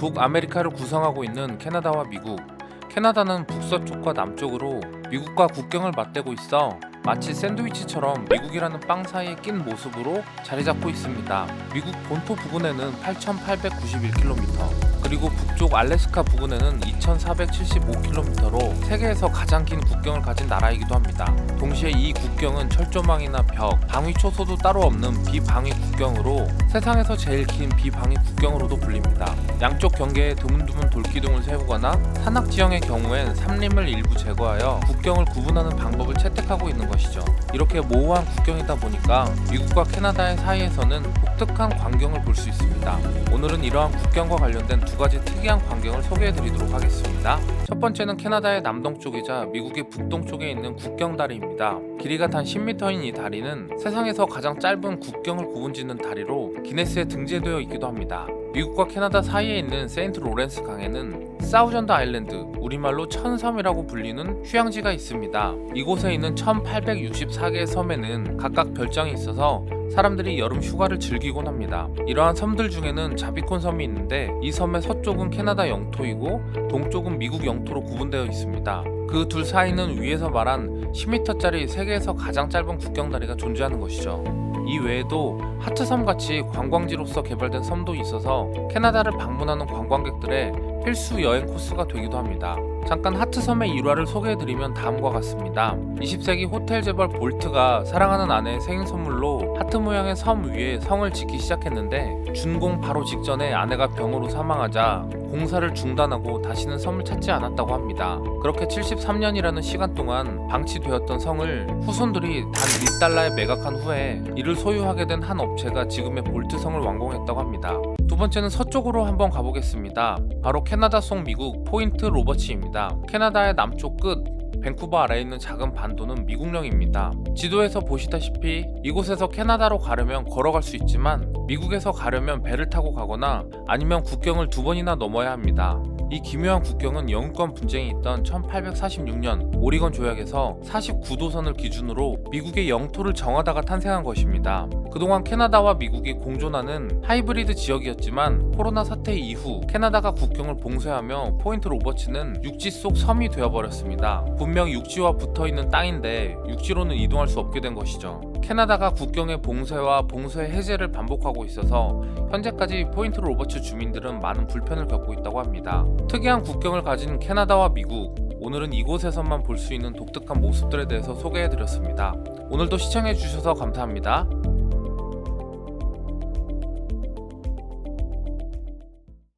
북아메리카를 구성하고 있는 캐나다와 미국. 캐나다는 북서쪽과 남쪽으로 미국과 국경을 맞대고 있어 마치 샌드위치처럼 미국이라는 빵 사이에 낀 모습으로 자리 잡고 있습니다. 미국 본토 부근에는 8,891km, 그리고 북쪽 알래스카 부근에는 2,475km로 세계에서 가장 긴 국경을 가진 나라이기도 합니다. 동시에 이 국경은 철조망이나 벽, 방위 초소도 따로 없는 비방위 국경으로 세상에서 제일 긴 비방위 국경으로도 불립니다. 양쪽 경계에 드문드문 돌기둥을 세우거나 산악 지형의 경우엔 산림을 일부 제거하여 국경을 구분하는 방법을 채택하고 있는 것이죠. 이렇게 모호한 국경이다 보니까 미국과 캐나다의 사이에서는 독특한 광경을 볼 수 있습니다. 오늘은 이러한 국경과 관련된 두 가지 특이한 광경을 소개해 드리도록 하겠습니다. 첫 번째는 캐나다의 남동쪽이자 미국의 북동쪽에 있는 국경 다리입니다. 길이가 단 10m인 이 다리는 세상에서 가장 짧은 국경을 구분짓는 다리로 기네스에 등재되어 있기도 합니다. 미국과 캐나다 사이에 있는 세인트 로렌스 강에는 사우전드 아일랜드, 우리말로 천섬이라고 불리는 휴양지가 있습니다. 이곳에 있는 1864개의 섬에는 각각 별장이 있어서 사람들이 여름 휴가를 즐기곤 합니다. 이러한 섬들 중에는 자비콘 섬이 있는데 이 섬의 서쪽은 캐나다 영토이고 동쪽은 미국 영토로 구분되어 있습니다. 그 둘 사이는 위에서 말한 10m짜리 세계에서 가장 짧은 국경다리가 존재하는 것이죠. 이 외에도 하트섬 같이 관광지로서 개발된 섬도 있어서 캐나다를 방문하는 관광객들의 필수 여행 코스가 되기도 합니다. 잠깐 하트섬의 일화를 소개해드리면 다음과 같습니다. 20세기 호텔 재벌 볼트가 사랑하는 아내의 생일 선물로 하트 모양의 섬 위에 성을 짓기 시작했는데 준공 바로 직전에 아내가 병으로 사망하자 공사를 중단하고 다시는 섬을 찾지 않았다고 합니다. 그렇게 73년이라는 시간 동안 방치되었던 성을 후손들이 단 1달러에 매각한 후에 이를 소유하게 된 한 업체가 지금의 볼트 성을 완공했다고 합니다. 두 번째는 서쪽으로 한번 가보겠습니다. 바로 캐나다 속 미국 포인트 로버츠입니다. 캐나다의 남쪽 끝 밴쿠버 아래에 있는 작은 반도는 미국령입니다. 지도에서 보시다시피 이곳에서 캐나다로 가려면 걸어갈 수 있지만 미국에서 가려면 배를 타고 가거나 아니면 국경을 두 번이나 넘어야 합니다. 이 기묘한 국경은 영유권 분쟁이 있던 1846년 오리건 조약에서 49도선을 기준으로 미국의 영토를 정하다가 탄생한 것입니다. 그동안 캐나다와 미국이 공존하는 하이브리드 지역이었지만 코로나 사태 이후 캐나다가 국경을 봉쇄하며 포인트 로버츠는 육지 속 섬이 되어버렸습니다. 분명 육지와 붙어 있는 땅인데 육지로는 이동할 수 없게 된 것이죠. 캐나다가 국경의 봉쇄와 봉쇄 해제를 반복하고 있어서 현재까지 포인트 로버츠 주민들은 많은 불편을 겪고 있다고 합니다. 특이한 국경을 가진 캐나다와 미국, 오늘은 이곳에서만 볼 수 있는 독특한 모습들에 대해서 소개해드렸습니다. 오늘도 시청해주셔서 감사합니다.